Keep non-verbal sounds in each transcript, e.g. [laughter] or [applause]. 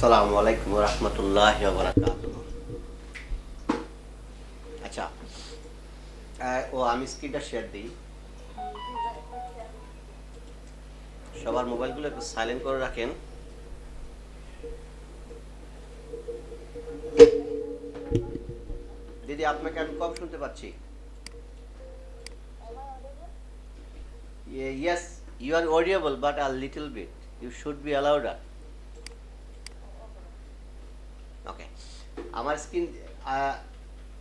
আসসালামু আলাইকুম রহমতুল্লাহ আচ্ছা ও আমি স্ক্রিনটা শেয়ার দিই। সবার মোবাইলগুলো একটু সাইলেন্ট করে রাখেন। দিদি, আপনাকে আমি কম শুনতে পাচ্ছি। Yes you are audible but are little bit you should be a louder okay আমার স্ক্রিন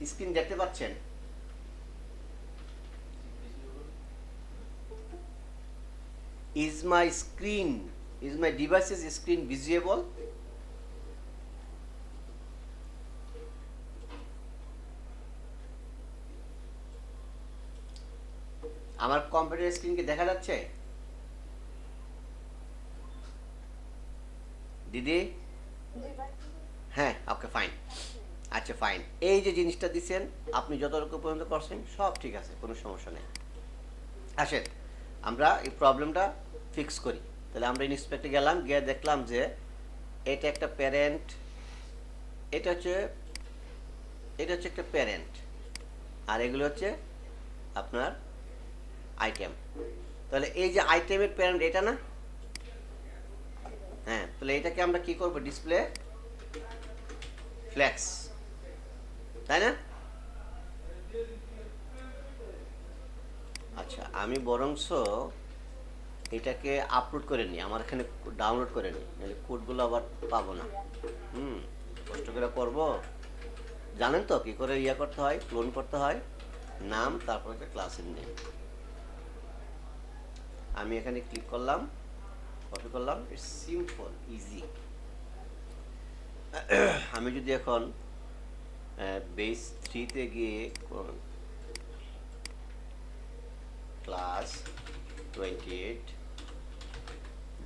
স্ক্রিন দেখতে পাচ্ছেন? Is my screen is my device's screen visible? আমার কম্পিউটার স্ক্রিন কি দেখা যাচ্ছে? দিদি হ্যাঁ ওকে ফাইন আচ্ছা ফাইন এই যে জিনিসটা দিছেন, আপনি যতটুকু পর্যন্ত করছেন, সব ঠিক আছে, কোনো সমস্যা নেই। আসেন, আমরা এই প্রবলেমটা ফিক্স করি। তাহলে আমরা ইন্সপেক্টে গেলাম, গিয়ে দেখলাম যে এটা একটা প্যারেন্ট এটা হচ্ছে এটা হচ্ছে একটা প্যারেন্ট আর এগুলো হচ্ছে আপনার আইটেম তাহলে এই যে আইটেমের প্যারেন্ট এটা না? হ্যাঁ তাহলে এটাকে আমরা কি করব? ডিসপ্লে ফ্ল্যাক্স তাই না? আচ্ছা আমি বরংস এটাকে আপলোড করে নিই, আমার এখানে ডাউনলোড করে নিই, নাহলে কোডগুলো আবার পাবো না। হুম, কষ্ট করে করব। জানেন তো কি করে ইয়া করতে হয় ক্লোন করতে হয়? নাম, তারপর একটা ক্লাসের নেম আমি এখানে ক্লিক করলাম কপি করলাম ইটস সিম্পল ইজি আমি যদি এখন বেস থ্রিতে গিয়ে class twenty eight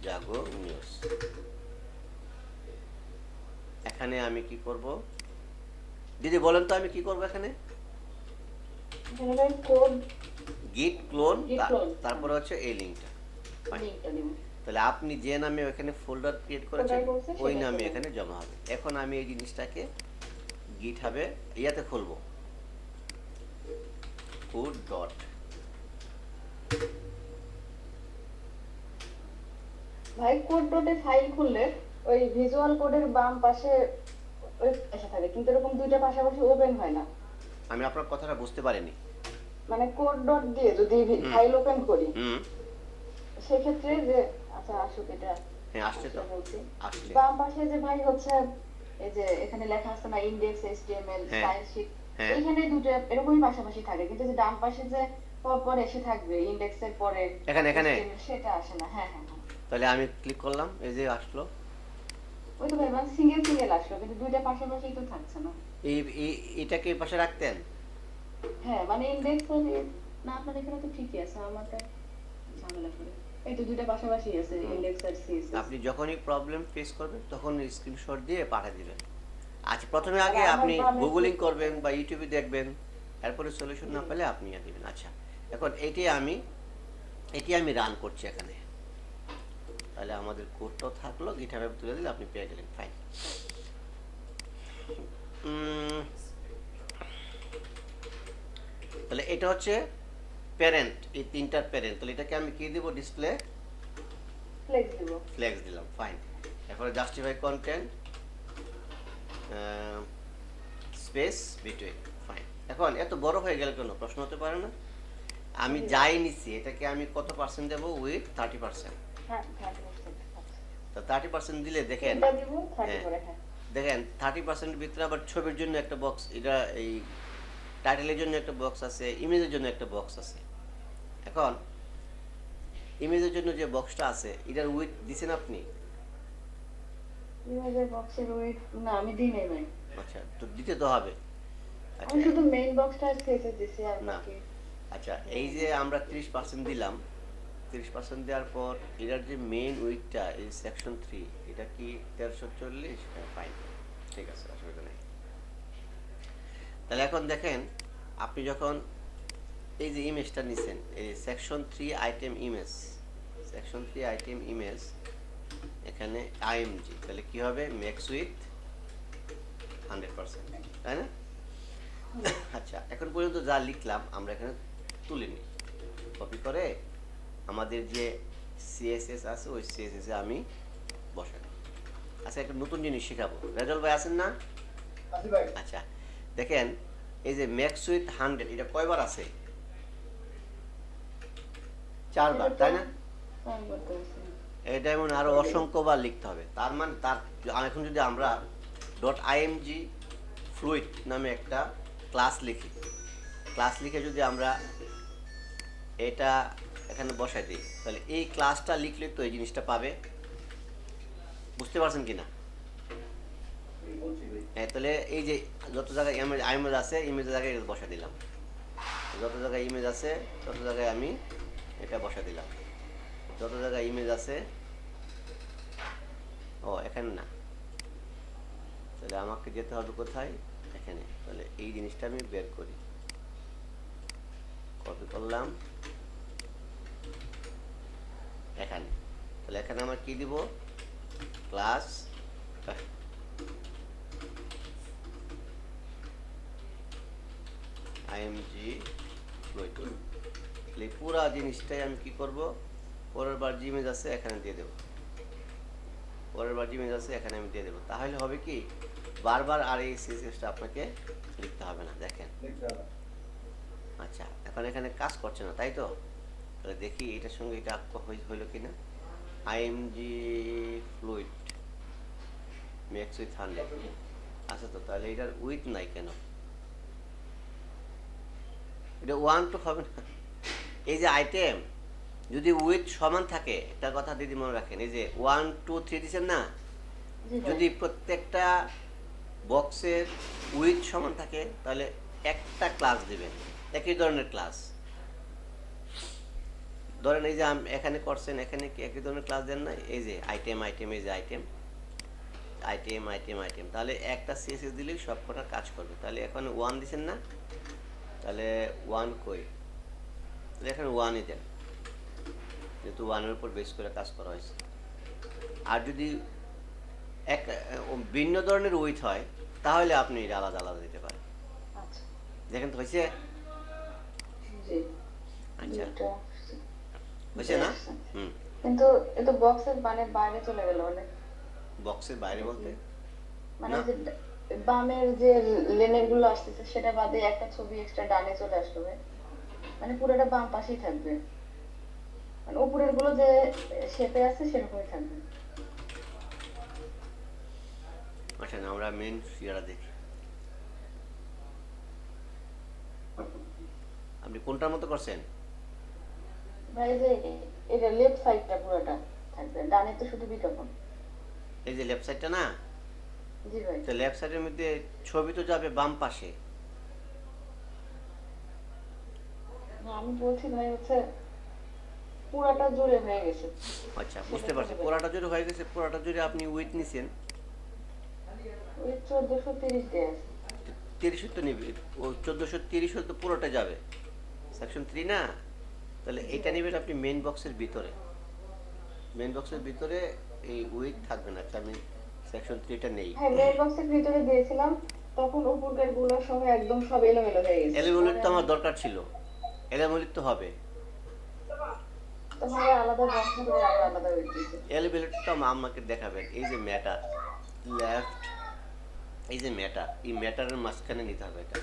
Jago news এখানে আমি কি করব? দিদি বলেন তো আমি কি করব এখানে? গিট ক্লোন তারপরে হচ্ছে এই লিঙ্কটা তাহলে আপনি যে নামে ওখানে ফোল্ডার ক্রিয়েট করেছেন ওই নামে এখানে জমা হবে। এখন আমি এই জিনিসটাকে গিট হবে ইয়াতে খুলবো। কোড ডট ভাই কোড ডটে ফাইল খুললে ওই ভিজুয়াল কোডের বাম পাশে ওই পাশে থাকে কিন্তু এরকম দুইটা পাশাপাশি ওপেন হয় না। আমি আপনার কথাটা বুঝতে পারিনি। মানে কোড ডট দিয়ে যদি ফাইল ওপেন করি সেক্ষেত্রে যে আচ্ছা আসুক এটা হ্যাঁ আসছে তো। আসছে। বাম পাশে যে ভাই হচ্ছে এই যে এখানে লেখা আছে না ইন্ডেক্স এইচটিএমএল। Size sheet. এইখানে দুটো এরকমই পাশাপাশি থাকে কিন্তু যে ডান পাশে যে পর পর এসে থাকবে ইন্ডেক্সের পরে এখানে, এখানে? সেটা আসে না হ্যাঁ হ্যাঁ হ্যাঁ তাহলে আমি ক্লিক করলাম এই যে আসলো ওই তো ভাই মানে সিঙ্গেল সিঙ্গেল আসলো কিন্তু দুইটা পাশাপাশি তো থাকছে না এই এই- এটাকে পাশে রাখতেন হ্যাঁ মানে ইন্ডেক্স না আপনার এখানে তো ঠিকই আছে আমারটা ঝামেলা করে এই তো দুইটা পাশাপাশি আছে ইন্ডেক্স আর সিএসএস আপনি যখনই প্রবলেম ফেস করবেন তখন স্ক্রিনশট দিয়ে পাঠিয়ে দিবেন। আচ্ছা প্রথমে আগে আপনি গুগলিং করবেন বা ইউটিউবে দেখবেন তারপরে সলিউশন না পেলে আপনি দিবেন আচ্ছা এখন এটি আমি এটি আমি রান করছি এখানে। তাহলে আমাদের কোডটাও থাকল গিটারে তুলে দিলে আপনি পেয়ে গেলেন ফাইন তাহলে এটা হচ্ছে প্যারেন্ট এই তিনটার প্যারেন্ট তাহলে এটাকে আমি কি দিব? ডিসপ্লে ফ্লেক্স দিব। ফ্লেক্স দিলাম ফাইন এরপরে justify content space between fine এখন এত বড় হয়ে গেল কেন? প্রশ্ন হতে পারে না। আমি যাই নিচ্ছি এটাকে আমি কত পার্সেন্ট দেবো? উইথ থার্টি পার্সেন্ট হ্যাঁ 30% তো থার্টি পার্সেন্ট দিলে দেখেন এটা দিব 30 হ্যাঁ। হ্যাঁ। দেখেন থার্টি পার্সেন্টের ভিতরে আবার ছবির জন্য একটা বক্স এটা এই টাইটেলের জন্য একটা বক্স আছে ইমেজের জন্য একটা বক্স আছে। এখন ইমেজের জন্য যে বক্সটা আছে এটার উইথ দিছেন আপনি? ইমেজের বক্সের ওয়েট না আমি দিই নাই ভাই। আচ্ছা তো দিতে তো হবে। আচ্ছা। আমি শুধু মেইন বক্সটা স্কেচে দিছি আর না। আচ্ছা এই যে আমরা তিরিশ পার্সেন্ট দিলাম তিরিশ পার্সেন্ট দেওয়ার পর এটার যে মেইন উইকটা এই সেকশন থ্রি এটা কি তেরোশো চল্লিশ? ফাইন ঠিক আছে অসুবিধা নেই। তাহলে এখন দেখেন আপনি যখন এই যে ইমেজটা নিছেন এই section three item image section three item image এখানে আইএমজি তাহলে কি হবে? ম্যাক্স উইথ হান্ড্রেড পার্সেন্ট তাই না? আচ্ছা এখন পর্যন্ত যা লিখলাম আমরা এখানে তুলে নিই। কপি করে আমাদের যে সিএসএস আছে ওই সিএসএস এ আমি বসাই আচ্ছা একটা নতুন জিনিস শেখাবো। রেজল ভাই আছেন না? আচ্ছা দেখেন এই যে ম্যাক্স উইথ হান্ড্রেড এটা কয়বার আছে? চারবার তাই না। এটা এমন আরও অসংখ্যবার লিখতে হবে। তার মানে তার এখন যদি আমরা. ডট আইএমজি ফ্লুইড নামে একটা ক্লাস লিখি ক্লাস লিখে যদি আমরা এটা এখানে বসাই দিই তাহলে এই ক্লাসটা লিখলে তো এই জিনিসটা পাবে। বুঝতে পারছেন কি না হ্যাঁ তাহলে এই যে যত জায়গায় ইমেজ ইমেজ আছে ইমেজের জায়গায় বসা দিলাম। যত জায়গায় ইমেজ আছে তত জায়গায় আমি এটা বসা দিলাম। যত জায়গায় ইমেজ আছে, ও, এখানে না। তাহলে আমাকে যেতে হবে কোথায়? এখানে। তাহলে এই জিনিসটা আমি বের করি। কপি করলাম। এখানে। তাহলে এখানে আমার কি দিব? ক্লাস আইএমজি ফ্লোইড এই পুরা জিনিসটাই আমি কি করব? পরের বার যে ইমেজ আছে এখানে দিয়ে দেবো। পরের বার যে ইমেজ আছে এখানে আমি দিয়ে দেবো। তাহলে হবে কি বারবার আর এই সিএসএসটা আপনাকে লিখতে হবে না দেখেন। আচ্ছা এখন এখানে কাজ করছে না তাই তো? তাহলে দেখি এটার সঙ্গে এটা হইল কি না IMG fluid max width hundred আচ্ছা তো তাহলে এটার উইথ নাই কেন? এটা ওয়ান টু হবে না? এই যে আইটেম যদি উইথ সমান থাকে একটা কথা দিদি মনে রাখেন এই যে ওয়ান টু থ্রি দিচ্ছেন না? যদি প্রত্যেকটা বক্সের উইথ সমান থাকে তাহলে একটা ক্লাস দিবেন একই ধরনের ক্লাস ধরেন এই যে এখানে করছেন এখানে কি একই ধরনের ক্লাস দেন না এই যে আইটেম আইটেম এই যে আইটেম আইটেম আইটেম আইটেম তাহলে একটা সিএসএস দিলেই সব কটা কাজ করবে। তাহলে এখন ওয়ান দিচ্ছেন না? তাহলে ওয়ান কই? এখানে ওয়ানই দেন যেহেতু ওয়ানের উপর বেস করে কাজ করা হয়েছে। আর যদি এক ভিন্ন ধরনের উইথ হয় তাহলে আপনি এটা আলাদা আলাদা দিতে পারেন। আচ্ছা। দেখেন তো হয়েছে? আচ্ছা। হয়েছে না? হুম। কিন্তু এ বক্সের মানে বাইরে চলে গেল অনেক। বক্সের বাইরে বলতে? মানে যে বামের যে লেনেরগুলো আসতেছে সেটা বাদে একটা ছবি এক্সট্রা ডানে চলে আসবে। মানে পুরোটা বাম পাশেই থাকবে। মানে উপরেরগুলো যে শেপে আছে সেরকমই থাকবে। আচ্ছা আমরা মেন সিয়ারা দেখি। আপনি কোনটার মতো করছেন? ভাই এই যে এটা লেফট সাইডটা পুরোটা থাকবে। ডানে তো শুধু বিজ্ঞাপন। এই যে লেফট সাইডটা না? জি ভাই। তো লেফট সাইডের মধ্যে ছবি তো যাবে বাম পাশে না, আমি বলছি ভাই হচ্ছে পুরাটা জুড়ে হয়ে গেছে। আচ্ছা বুঝতে পারছি। পোড়াটা জুড়ে হয়ে গেছে পোড়াটা জুড়ে আপনি উইথ নিছেন। ওই চোদ্দশো তিরিশ দিয়ে তো নিবে ও চোদ্দোশো তিরিশ তো পুরোটা যাবে। সেকশন থ্রি না? তাহলে এটা নেবেন আপনি মেন বক্সের ভিতরে। মেন বক্সের ভিতরে এই উইথ থাকবে না আচ্ছা আমি সেকশন থ্রিটা নেই। হ্যাঁ বক্সের ভিতরে দিয়েছিলাম তখন উপরকারগুলো সহ একদম সব এলোমেলো হয়ে গেছে। এলিমুলির তো আমার দরকার ছিল। এলিমুলির তো হবে। হয়ে এলিবিলিটিটা আমাকে দেখাবেন এই যে ম্যাটার লেফট এই যে ম্যাটার এই ম্যাটারের মাঝখানে নিতে হবে এটা।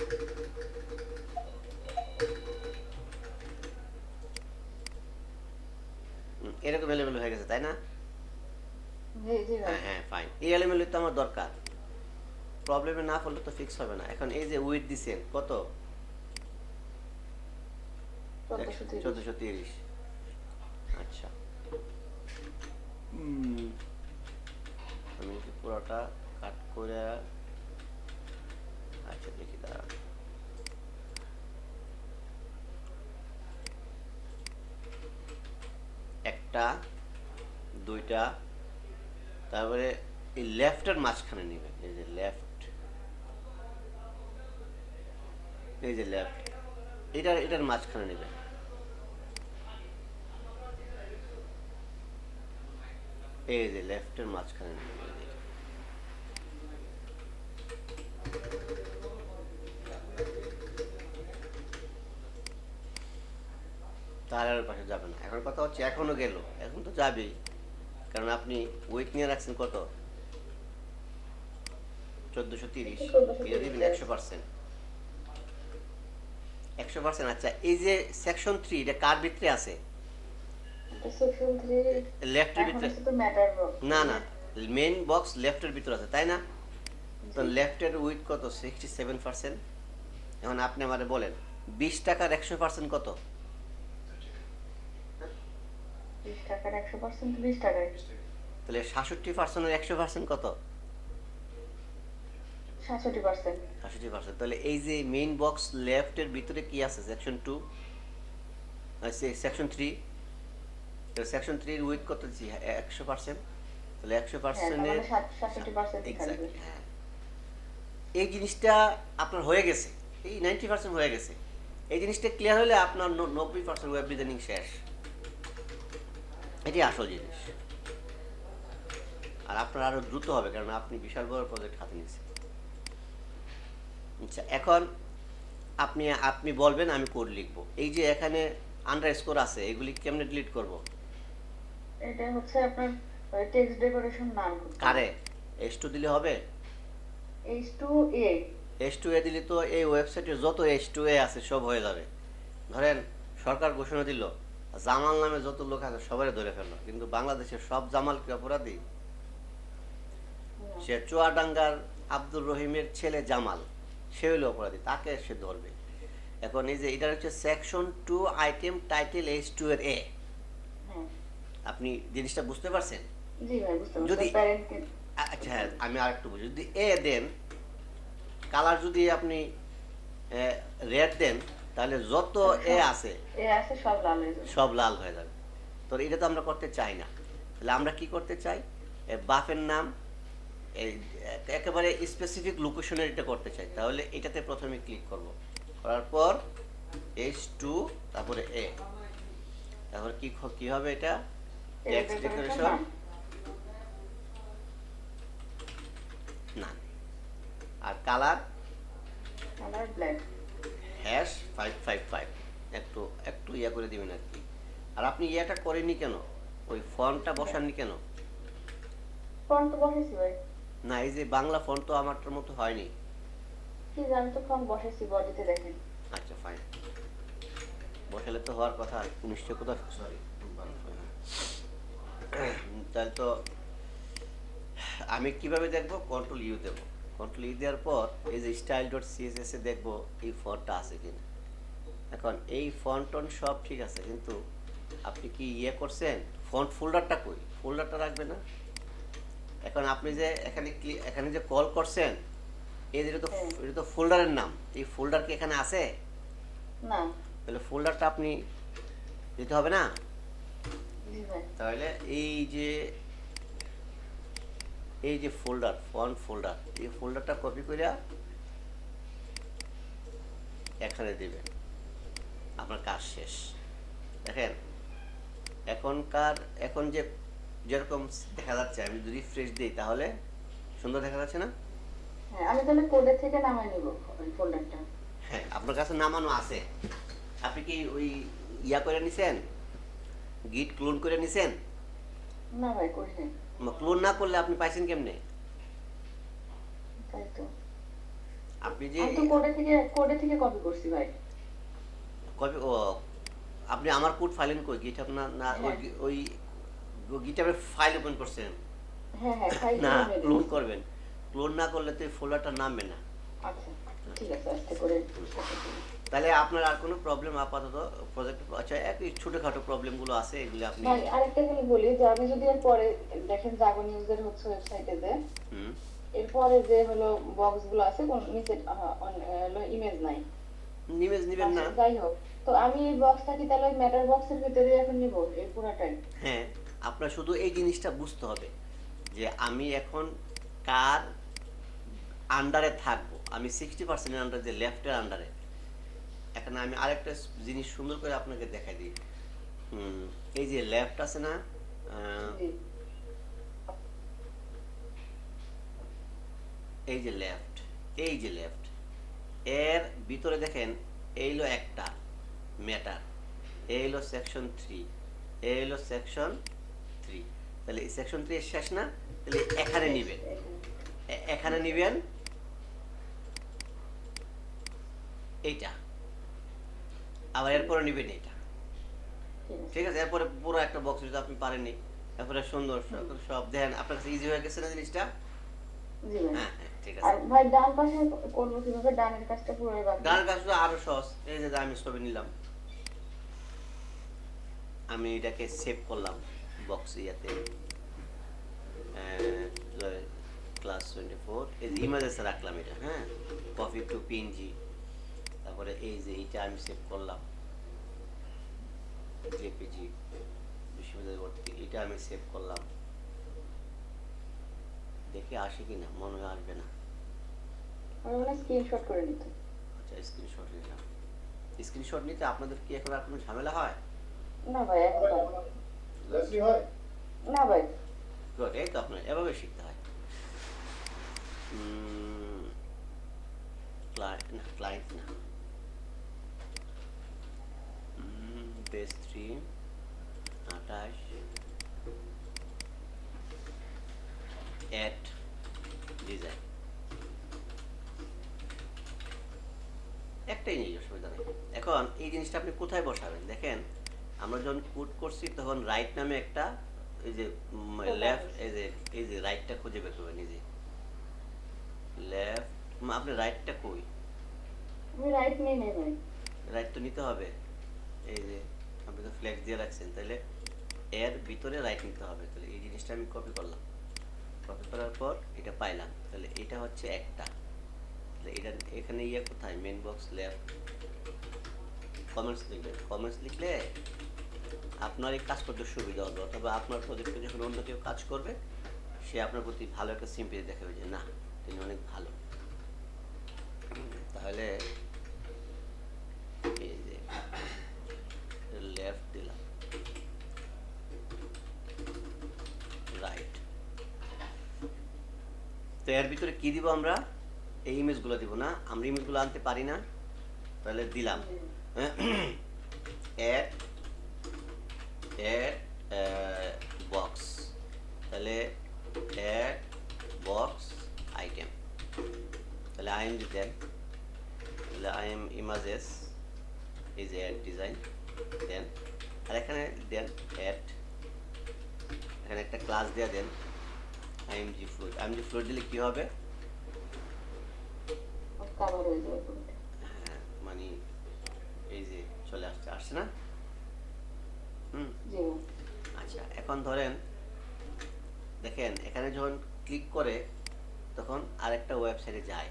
এরকম এলেমেলো হয়ে গেছে তাই না? হ্যাঁ হ্যাঁ ফাইন এই এলিমেন্ট তো আমার দরকার। প্রবলেমে না করলে তো ফিক্স হবে না। এখন এই যে উইথ দিছেন কত? চোদ্দশো তিরিশ। আচ্ছা। আমি কি পুরোটা কাট করে আচ্ছা দেখি দাঁড়া একটা দুইটা তারপরে এই লেফটের মাঝখানে নেবেন এই যে লেফট। এই যে লেফট। এটার এটার মাঝখানে নেবেন। এই যে লেফটের মাঝখানে তার পাশে যাবে না। এখন কথা হচ্ছে এখনও গেল। এখন তো যাবেই। কারণ আপনি উইক নিয়ে রাখছেন কত? চোদ্দশো তিরিশ। 1430 এটা একশো পার্সেন্ট একশো পার্সেন্ট আচ্ছা এই যে সেকশন থ্রি এটা কার ভিতরে আছে? লেফটের ভিতরে না না মেইন বক্স লেফটের ভিতরে আছে তাই না? তো লেফটের উইথ কত? সিক্সটি সেভেন পার্সেন্ট এখন আপনি আমারে বলেন বিশ টাকার একশো পার্সেন্ট কত? তাহলে সাতষট্টি পার্সেন্টের একশো পার্সেন্ট কত? সাতষট্টি পার্সেন্ট তাহলে এই যে মেইন বক্স লেফটের ভিতরে কি আছে? সেকশন টু সেকশন থ্রি তো সেকশন থ্রির উইথ কত দিচ্ছি একশো পার্সেন্ট তাহলে একশো হ্যাঁ পার্সেন্টের হ্যাঁ। এই জিনিসটা আপনার হয়ে গেছে। এই নাইনটি পার্সেন্ট হয়ে গেছে। এই জিনিসটা ক্লিয়ার হলে আপনার নব্বই পার্সেন্ট ওয়েব ডিজাইনিং শেষ। এটি আসল জিনিস। আর আপনার আরও দ্রুত হবে কারণ আপনি বিশাল বড় প্রজেক্ট হাতে নিয়েছেন। আচ্ছা এখন আপনি আপনি বলবেন আমি কোড লিখব। এই যে এখানে আন্ডার স্কোর আছে এগুলি কেমনে ডিলিট করব? এটা হচ্ছে আপনার টেক্সট ডেকোরেশন নাম। এস টু দিলে হবে? H two A S two A দিলে তো এই ওয়েবসাইটে যত এস টু এ আছে সব হয়ে যাবে। ধরেন সরকার ঘোষণা দিল জামাল নামে যত লোক আছে সবাই ধরে ফেলল কিন্তু বাংলাদেশের সব জামাল কি অপরাধী সে চুয়াডাঙ্গার আব্দুর রহিমের ছেলে জামাল সে হলো অপরাধী তাকে সে ধরবে। এখন এই যে এটা হচ্ছে section two item title H two এর এ আপনি জিনিসটা বুঝতে পারছেন? যদি- আচ্ছা হ্যাঁ আমি আরেকটু বুঝি। যদি এ দেন কালার যদি আপনি রেড দেন তাহলে যত এ আছে সব লাল হয়ে যাবে। হয়ে তো এটা তো আমরা করতে চাই না। তাহলে আমরা কি করতে চাই? বাফের নাম এই একেবারে স্পেসিফিক লোকেশনের এটা করতে চাই। তাহলে এটাতে প্রথমে ক্লিক করব। করার পর এইচ টু তারপরে এ তারপর কি কি হবে এটা? Text decoration. না আর colour colour black hash five five five একটু একটু ইয়া করে দিবেন আর কি। আর আপনি ইয়েটা করেননি কেন? ওই ফর্মটা বসাননি কেন? ফোন তো বসেছি ভাই। না এই যে বাংলা ফন্ট তো আমারটার মতো হয়নি। কি জানি তো ফোন বসেছি বডিতে দেখেন। আচ্ছা ফাইন বসালে তো হওয়ার কথা নিশ্চয় কোথাও সরি তাহলে তো আমি কীভাবে দেখব? কন্ট্রোল ইউ দেবো। কন্ট্রোল ইউ দেওয়ার পর এই যে স্টাইল ডট সিএসএস এ দেখব এই ফন্টটা আছে কিনা। এখন এই ফন্ট টন সব ঠিক আছে কিন্তু আপনি কি ইয়ে করছেন? ফন্ট ফোল্ডারটা কই? ফোল্ডারটা রাখবে না? এখন আপনি যে এখানে এখানে যে কল করছেন এই যেটা তো হ্যাঁ। এটা তো ফোল্ডারের নাম। এই ফোল্ডার কি এখানে আছে? না। তাহলে ফোল্ডারটা আপনি দিতে হবে না? তাহলে এই যে এই যে ফোল্ডার ফন্ট ফোল্ডার এই ফোল্ডারটা কপি করে এখানে দিবেন। আপনার কাজ শেষ। দেখেন এখনকার এখন যে যেরকম দেখা যাচ্ছে আমি যদি ফ্রেশ দিই তাহলে সুন্দর দেখা যাচ্ছে না? হ্যাঁ আমি তাহলে কোডের থেকে নামাই নিব ওই ফোল্ডারটা হ্যাঁ আপনার কাছে নামানো আছে। আপনি কি ওই ইয়া করে নিছেন? গিট ক্লোন করে নিছেন? না ভাই করি নাই। ক্লোন না করলে আপনি পাইছেন কেমনে? তাই তো। আপনি যে আমি তো কোডে থেকে কোডে থেকে কপি করছি ভাই। কবে ও আপনি আমার কোড ফাইলেন কই? গিট আপনার না ওই হ্যাঁ। ওই গিটারে ফাইল ওপেন করছেন? হ্যাঁ হ্যাঁ ফাইল না ক্লোন করবেন। ক্লোন না করলে তো ফোল্ডারটা নামবে না। আচ্ছা ঠিক আছে আস্তে করে তাহলে আপনার আর কোনো প্রবলেম আপাতত প্রজেক্ট আচ্ছা একই ছোটোখাটো প্রবলেমগুলো আছে এগুলো আপনি ভাই আরেকটা খালি বলি যে আমি যদি এর পরে দেখেন জাগো নিউজের হচ্ছে ওয়েবসাইটে যে হুম। এরপরে যে হলো বক্সগুলো আছে কোন নিচে ইমেজ নাই। নিমেজ নেবেন না? আচ্ছা, যাই হোক। তো আমি এই বক্সটা কি তাহলে ম্যাটার বক্সের ভিতরে এখন নিব এই পুরাটাই? হ্যাঁ আপনার শুধু এই জিনিসটা বুঝতে হবে যে আমি এখন কার আন্ডারে থাকব। আমি সিক্সটি পার্সেন্টের আন্ডারে যে লেফটের আন্ডারে এখন আমি আরেকটা জিনিস সুন্দর করে আপনাকে দেখাই দিই। এই যে লেফট আছে না এই যে লেফট এই যে লেফট এর ভিতরে দেখেন, এই হলো একটা ম্যাটার এই হলো সেকশন থ্রি এই হলো সেকশন থ্রি তাহলে সেকশন থ্রি এর শেষ না, তাহলে এখানে নেবেন। এখানে নেবেন, এইটা। আবার এরপরে নিবেন এইটা ঠিক আছে। এরপরে পুরো একটা বক্স যদি আপনি পারেননি এরপরে সুন্দর সব- দেন আপনার কাছে ইজি হয়ে গেছে না জিনিসটা? আমি ছবি নিলাম। আমি এটাকে সেভ করলাম বক্স ইয়াতে। ক্লাস টোয়েন্টি ফোর যে রাখলাম এটা হ্যাঁ? কপি টু পিএনজি তারপরে এই যে এইটা আমি সেভ করলাম জেপিজি বিশ্ববিদ্যালয়বর্তী এটা আমি সেভ করলাম। দেখে আসে কিনা মনে হয় আসবে না। আমি স্ক্রিনশট করে নিতে। আচ্ছা স্ক্রিনশট নিলাম। স্ক্রিনশট নিতে আপনাদের কি এখন আর কোনো ঝামেলা হয়? না ভাই হয়। না ভাই। গুড এই তো আপনার এভাবে শিখতে হয়। ক্লায়েন্ট না ক্লায়েন্ট না। বেস থ্রি আঠাশ অ্যাট ডিজাইন। একটাই নিয়ে অসুবিধা নেই। এখন এই জিনিসটা আপনি কোথায় বসাবেন? দেখেন আমরা যখন কুট করছি তখন রাইট নামে একটা এই যে লেফট এই যে এই যে রাইটটা খুঁজে বের করবেন এই যে। লেফট আপনি রাইটটা কই? রাইট নেই রাইট তো নিতে হবে। এই যে আপনি তো দিয়ে রাখছেন, তাহলে এর ভিতরে রাইট নিতে হবে। তাহলে এই জিনিসটা আমি কপি করলাম। কপি করার পর এটা পাইলাম। তাহলে এটা হচ্ছে একটা। তাহলে এটা এখানে ইয়ে কোথায়? মেন বক্স লেফট কমেন্টস লিখবেন। কমেন্টস লিখলে আপনার এই কাজ করতে সুবিধা হবে। অথবা আপনার প্রজেক্টে যখন অন্য কেউ কাজ করবে, সে আপনার প্রতি ভালো একটা সিম্পলি দেখাবে যে, না, তিনি অনেক ভালো। তাহলে এই যে লেফট দিলাম রাইট তো এর ভিতরে কি দিব আমরা? এই ইমেজগুলো দিব না। আমরা ইমেজগুলো আনতে পারি না। তাহলে দিলাম। বক্স তাহলে অ্যাড বক্স আইটেম তাহলে আই এম দেন তাহলে I M images is add design দেন। আর এখানে দেন অ্যাড এখানে একটা ক্লাস দেওয়া দেন। আইএমজি ফ্লোর আইএমজি ফ্লোর দিলে কি হবে? হ্যাঁ মানে এই যে চলে আসছে। আসছে না? হুম। আচ্ছা এখন ধরেন দেখেন এখানে যখন ক্লিক করে তখন আরেকটা ওয়েবসাইটে যায়।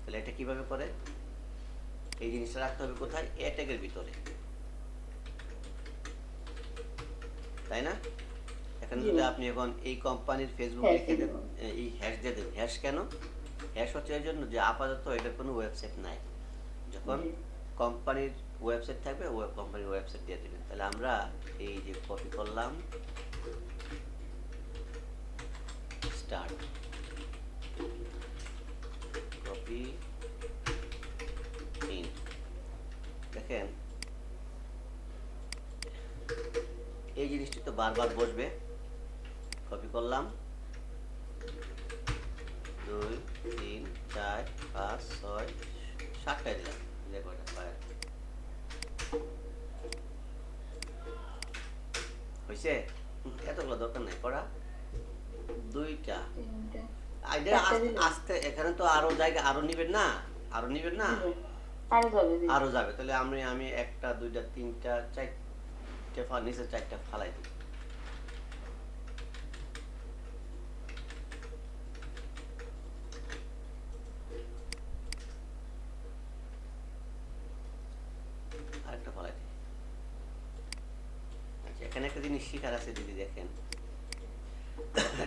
তাহলে এটা কীভাবে করে? এই জিনিসটা রাখতে হবে কোথায়? এ ট্যাগের ভিতরে। তাই না? এখন। যদি আপনি এখন এই কোম্পানির ফেসবুক লিখে দেন এই হ্যাশ দিয়ে দেন হ্যাশ কেন? হ্যাশ হচ্ছে এই জন্য যে আপাতত এটার কোনো ওয়েবসাইট নাই। যখন কোম্পানির ওয়েবসাইট থাকবে ওই কোম্পানির ওয়েবসাইট দিয়ে দেবেন। তাহলে আমরা এই যে কপি করলাম স্টার্ট কপি ইন দেখেন এই জিনিসটি তো বারবার বসবে। কপি করলাম। দুই তিন চার পাঁচ ছয় সাতটায় দিলাম। হয়েছে এতগুলো দরকার নাই করা দুইটা। আস্তে এখানে তো আরও জায়গা আরও নিবেন না? আরও নিবেন না? আরও যাবে জি আরও যাবে। তাহলে আমি আমি একটা দুইটা তিনটা চারটে। ফা নিচে চারটা ফালাই দিই। আরেকটা ফালাই দিই। আচ্ছা এখানে একটা জিনিস শিখার আছে দিদি দেখেন।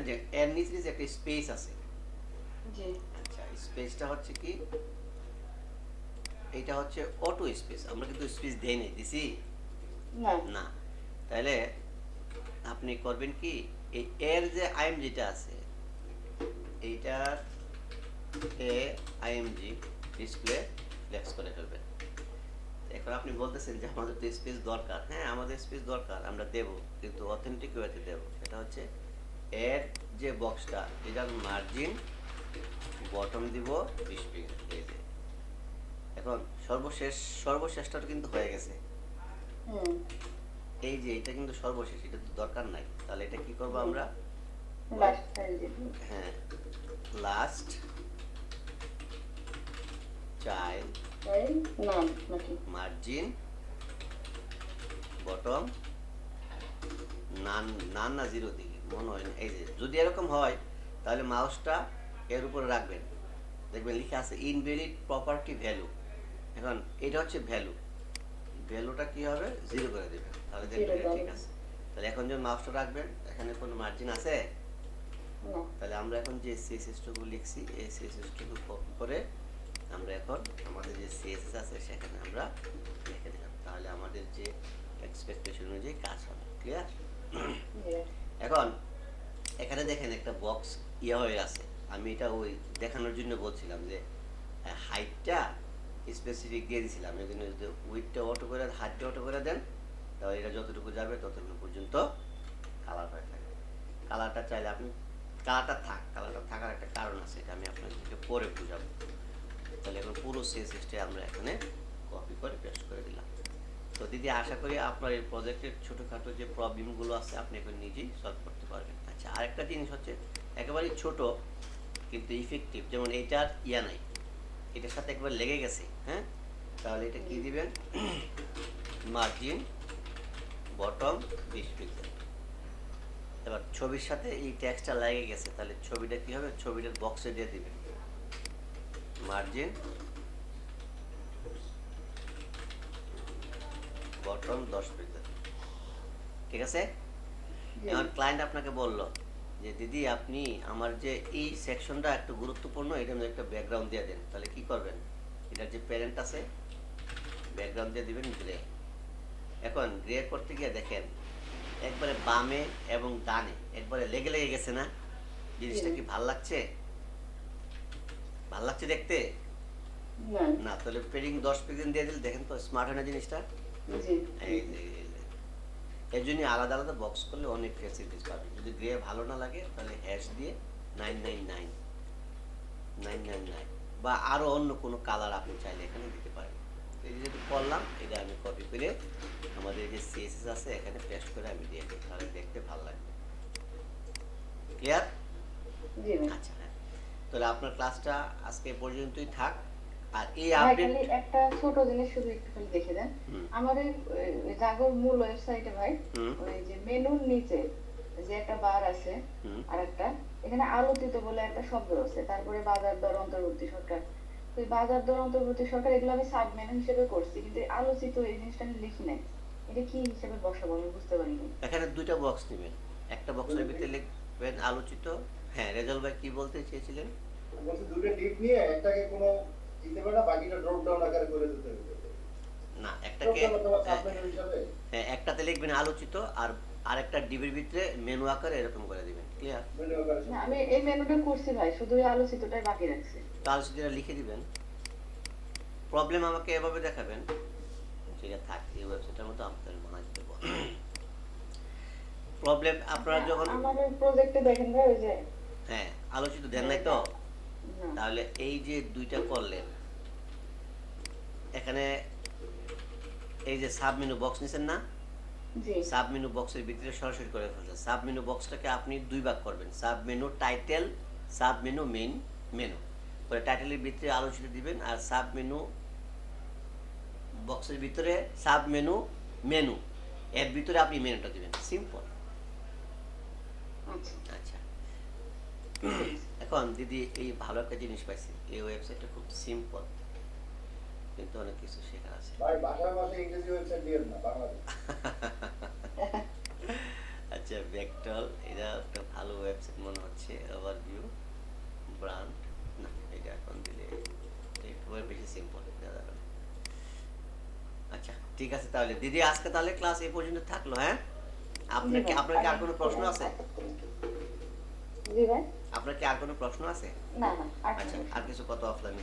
যে এর নিচে নিচে একটা স্পেস আছে। জি। আচ্ছা স্পেসটা হচ্ছে কি? এটা হচ্ছে অটো স্পেস আমরা কিন্তু স্পেস দেই নাই দিছি? না। না। তাহলে আপনি করবেন কি, এই এর যে আইএম যেটা আছে, এইটার এ আইএমজি ডিসপ্লে ফ্লেক্স করে ফেলবেন। এখন আপনি বলতেছেন যে আমাদের তো স্পেস দরকার। হ্যাঁ আমাদের স্পেস দরকার, আমরা দেব, কিন্তু অথেন্টিক ওয়েতে দেব। সেটা হচ্ছে এর যে বক্সটা এটার মার্জিন বটম দিব বিশ এখন সর্বশেষ সর্বশেষটা কিন্তু হয়ে গেছে। এই যে এটা কিন্তু সর্বশেষ এটা তো দরকার নাই। তাহলে এটা কি করব আমরা? লাস্ট হ্যাঁ last margin bottom none none না জিরো দিকে মনে হয় না। এই যে যদি এরকম হয় তাহলে মাউসটা এর উপরে রাখবেন। দেখবেন লিখে আছে ইনভ্যালিড প্রপার্টি ভ্যালু এখন এটা হচ্ছে ভ্যালু ভ্যালুটা কি হবে? জিরো করে দেবেন। তাহলে দেখবেন ঠিক আছে। তাহলে এখন যখন মাউসটা রাখবেন এখানে কোনো মার্জিন আছে? তাহলে আমরা এখন যে সিএসএস টুকু লিখছি এই সিএসএস টুকু কপি করে আমরা এখন আমাদের যে সিএসএস আছে সেখানে আমরা লিখে দিলাম। তাহলে আমাদের যে এক্সপেকটেশন অনুযায়ী কাজ হবে ক্লিয়ার এখন এখানে দেখেন একটা বক্স ইয়ে হয়ে আছে। আমি এটা ওই দেখানোর জন্য বলছিলাম যে হাইটটা স্পেসিফিক দিয়ে দিছিলাম। এই জন্য যদি উইথটা অটো করে হাইটটা অটো করে দেন, তাহলে এটা যতটুকু যাবে, ততটুকু পর্যন্ত কালার হয়ে থাকবে কালারটা চাইলে আপনি কালারটা থাক কালারটা থাকার একটা কারণ আছে, এটা আমি আপনাদেরকে পরে বুঝাবো। তাহলে এখন পুরো সিএসএসটা আমরা এখানে কপি করে পেস্ট করে দিলাম। তো দিদি, আশা করি আপনার এই প্রজেক্টের ছোটোখাটো যে প্রবলেমগুলো আছে, আপনি এখন নিজেই সলভ করতে পারবেন। আচ্ছা আরেকটা জিনিস হচ্ছে, একেবারেই ছোট, কিন্তু ইফেক্টিভ যেমন এইটার ইয়া নাই। এটার সাথে একবার লেগে গেছে হ্যাঁ? তাহলে এটা কি দিবেন? মার্জিন বটম বিশ পিক্সেল এবার ছবির সাথে এই ট্যাক্সটা লেগে গেছে তাহলে ছবিটা কি হবে? ছবিটার বক্সে দিয়ে দিবেন। মার্জিন বটম দশ পিক্সেল ঠিক আছে? এখন ক্লায়েন্ট আপনাকে বলল যে দিদি আপনি আমার যে এই সেকশনটা একটু গুরুত্বপূর্ণ এটা একটা ব্যাকগ্রাউন্ড দিয়ে দেন। তাহলে কি করবেন? এটার যে প্যারেন্ট আছে ব্যাকগ্রাউন্ড দিয়ে দিবেন গ্রে এখন গ্রে করতে গিয়ে দেখেন একবারে বামে এবং ডানে একবারে লেগে লেগে গেছে না? জিনিসটা কি ভালো লাগছে? ভালো লাগছে দেখতে? না। তাহলে পেরিং দশ পিক্সেল দিয়ে দিলে দেখেন তো স্মার্ট হয় না জিনিসটা? এই। এর জন্য আলাদা আলাদা বক্স করলে অনেক ফেসিলিটিস পাবেন যদি গ্রে ভালো না লাগে তাহলে হ্যাশ দিয়ে nine nine nine nine nine nine বা আরও অন্য কোনো কালার আপনি চাইলে এখানে দিতে পারেন। এই যে যেহেতু করলাম এটা আমি কপি করে আমাদের যে সিএসএস আছে এখানে পেস্ট করে আমি দিয়ে দিই তাহলে দেখতে ভালো লাগবে। ক্লিয়ার জি আচ্ছা হ্যাঁ। তাহলে আপনার ক্লাসটা আজকে এ পর্যন্তই থাক। আর এই আপডেট একটা ছোট জিনিস শুধু একটু খালি দেখে দেন। আমাদের জাগর মূল ওয়েবসাইটে ভাই ওই যে মেনুর নিচে যে একটা বার আছে আর একটা এখানে আলোচিত বলে একটা শব্দ আছে। তারপরে বাজার দর অন্তর্বর্তী সরকার। তো বাজার দর অন্তর্বর্তী সরকার এগুলো আমি সাব মেনু হিসেবে করছি কিন্তু আলোচিত এই জিনিসটা আমি লিখি নাই। এটা কি হিসেবে বসাবো আমি বুঝতে পারিনি। এখানে দুইটা বক্স নেবেন। একটা বক্সের ভিতরে লিখবেন আলোচিত। হ্যাঁ রেজাল ভাই কি বলতে চেয়েছিলেন? বলছি দুটো টিপ নিয়ে একটাকে কোনো দিতে পারে না বাকিটা ড্রপ ডাউন আকারে করে দিতে হবে। না একটাকে হ্যাঁ, হ্যাঁ, একটাতে লিখবেন আলোচিত আর আরেকটা ডিবির ভিতরে মেনু আকারে এরকম করে দিবেন ক্লিয়ার মেনু আমি এই মেনুটা করছি ভাই শুধু এই আলোচিতটাই বাকি রাখছি। তো আলোচিতটা লিখে দিবেন। প্রবলেম আমাকে এভাবে দেখাবেন যেটা থাক এই ওয়েবসাইটের মতো আপনাদের বানাতে দেবো প্রবলেম আপনারা যখন আমাদের প্রজেক্টে দেখেন ভাই ওই যে হ্যাঁ আলোচিত দেন নাই তো? না, তাহলে এই যে দুইটা করলেন এখানে এই যে সাব মেনু বক্স নিছেন না? জি। সাব মেনু বক্সের ভিতরে সরাসরি করে ফেলছে সাব মেনু বক্সটাকে আপনি দুই ভাগ করবেন sub menu title sub menu main menu. পরে টাইটেলের ভিতরে আলোচিত দিবেন আর সাব মেনু বক্সের ভিতরে সাব মেনু। মেনু এর ভিতরে আপনি মেনুটা দিবেন। সিম্পল। আচ্ছা। আচ্ছা। এখন দিদি এই ভালো একটা জিনিস পাইছি এই ওয়েবসাইটটা খুব সিম্পল কিন্তু অনেক কিছু শেখার আছে। ভাই ভাষায় ভাষায় ইংরেজি ওয়েবসাইট দিয়ে না বাংলাদেশ। [laughs] আচ্ছা ভেক্টর এটা একটা ভালো ওয়েবসাইট মনে হচ্ছে ওভারভিউ ব্র্যান্ড না এটা এখন দিলে একটু বেশি সিম্পল আচ্ছা ঠিক আছে তাহলে। দিদি আজকে তাহলে ক্লাস এই পর্যন্ত থাকল হ্যাঁ? আপনার কি আপনার কি আর কোনো প্রশ্ন আছে? জি ভাই। আপনার কি আর কোনো প্রশ্ন আছে? না না আর আচ্ছা কিছু আর কিছু কত অফলাইনে